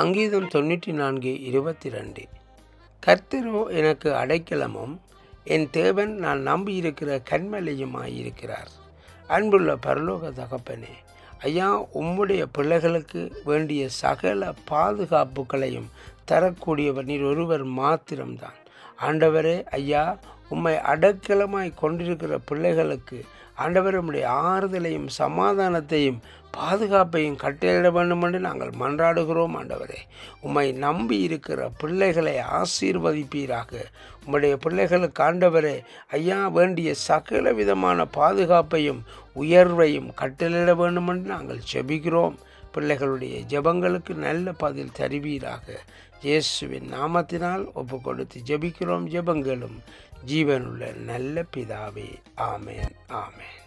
அங்கீதம் தொண்ணூற்றி நான்கு இருபத்தி ரெண்டு கர்த்தரோ எனக்கு அடைக்கலமும் என் தேவன் நான் நம்பியிருக்கிற கண்மலையுமாயிருக்கிறார் அன்புள்ள பரலோக தகப்பனே ஐயா உம்முடைய பிள்ளைகளுக்கு வேண்டிய சகல பாதுகாப்புகளையும் தரக்கூடியவர் நீர் ஒருவர் மாத்திரம்தான். ஆண்டவரே ஐயா உம்மை அடக்கலமாய் கொண்டிருக்கிற பிள்ளைகளுக்கு ஆண்டவர் உம்முடைய ஆறுதலையும் சமாதானத்தையும் பாதுகாப்பையும் கட்டளையிட வேண்டும் என்று நாங்கள் மன்றாடுகிறோம் ஆண்டவரே. உம்மை நம்பி இருக்கிற பிள்ளைகளை ஆசீர்வதிப்பீராக. உம்முடைய பிள்ளைகளுக்கு ஆண்டவரே ஐயா வேண்டிய சகல விதமான பாதுகாப்பையும் உயர்வையும் கட்டளையிட வேண்டும் என்று நாங்கள் செபிக்கிறோம். பிள்ளைகளுடைய ஜெபங்களுக்கு நல்ல பதில் தருவீராக. இயேசுவின் நாமத்தினால் ஒப்பு கொடுத்து ஜெபிக்கிறோம் ஜெபங்களும். ஜீவனுள்ள நல்ல பிதாவே. ஆமேன் ஆமேன்.